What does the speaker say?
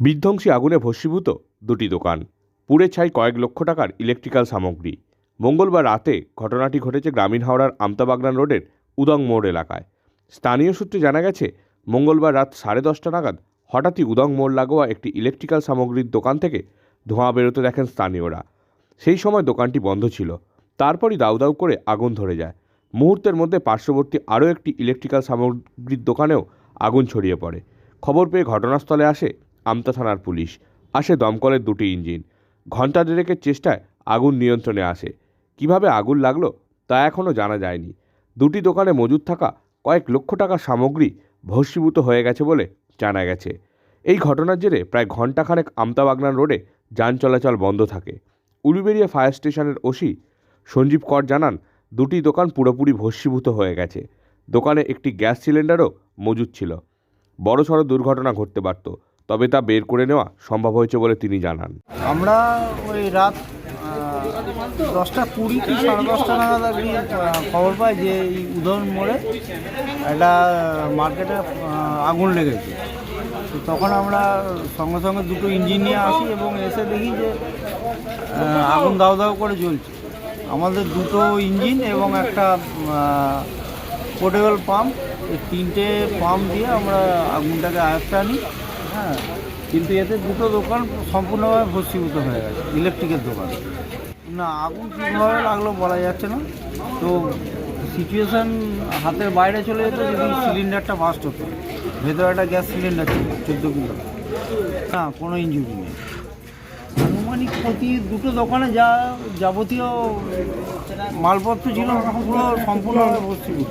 বিধ্বংসী আগুনে ভস্মীভূত দুটি দোকান। পুড়ে ছাই কয়েক লক্ষ টাকার ইলেকট্রিক্যাল সামগ্রী। মঙ্গলবার রাতে ঘটনাটি ঘটেছে গ্রামীণ হাওড়ার আমতাবাগনান রোডের উদং মোড় এলাকায়। স্থানীয় সূত্রে জানা গেছে, মঙ্গলবার রাত সাড়ে দশটা নাগাদ হঠাৎই উদং মোড় লাগোয়া একটি ইলেকট্রিক্যাল সামগ্রীর দোকান থেকে ধোঁয়া বেরোতে দেখেন স্থানীয়রা। সেই সময় দোকানটি বন্ধ ছিল। তারপরই দাউ দাউ করে আগুন ধরে যায়। মুহূর্তের মধ্যে পার্শ্ববর্তী আরও একটি ইলেকট্রিক্যাল সামগ্রীর দোকানেও আগুন ছড়িয়ে পড়ে। খবর পেয়ে ঘটনাস্থলে আসে আমতা থানার পুলিশ। আসে দমকলের দুটি ইঞ্জিন। ঘণ্টা দেড়েকের চেষ্টায় আগুন নিয়ন্ত্রণে আসে। কীভাবে আগুন লাগল তা এখনও জানা যায়নি। দুটি দোকানে মজুদ থাকা কয়েক লক্ষ টাকার সামগ্রী ভস্মীভূত হয়ে গেছে বলে জানা গেছে। এই ঘটনার জেরে প্রায় ঘণ্টাখানেক আমতাবাগনান রোডে যান চলাচল বন্ধ থাকে। উলুবেড়িয়া ফায়ার স্টেশনের ওসি সঞ্জীব কর জানান, দুটি দোকান পুরোপুরি ভস্মীভূত হয়ে গেছে। দোকানে একটি গ্যাস সিলিন্ডারও মজুদ ছিল। বড়সড় দুর্ঘটনা ঘটতে পারত। তবে তা বের করে নেওয়া সম্ভব হয়েছে বলে তিনি জানান। আমরা ওই রাত দশটা কুড়ি কি সাড়ে দশটা নাগাদ কি খবর পাই যে এই উদয়ন মোড়ে একটা মার্কেটে আগুন লেগেছে। তো তখন আমরা সঙ্গে সঙ্গে দুটো ইঞ্জিন নিয়ে আসি এবং এসে দেখি যে আগুন দাও দাও করে জ্বলছে। আমাদের দুটো ইঞ্জিন এবং একটা পোর্টেবল পাম্প, এই তিনটে পাম্প দিয়ে আমরা আগুনটাকে আয়ত্তে আনি। হ্যাঁ কিন্তু এতে দুটো দোকান সম্পূর্ণভাবে ভস্মীভূত হয়ে গেছে ইলেকট্রিকের দোকান। না, আগুন কীভাবে লাগল বলা যাচ্ছে না। তো সিচুয়েশান হাতের বাইরে চলে যেত যদি সিলিন্ডারটা বাস্ট হতো। ভেতরে একটা গ্যাস সিলিন্ডার ছিল, চোদ্দ কিলো না, কোনো ইঞ্জুরি নেই। আনুমানিক ক্ষতি দুটো দোকানে যা যাবতীয় মালপত্র ছিল পুরো সম্পূর্ণভাবে ভস্মীভূত।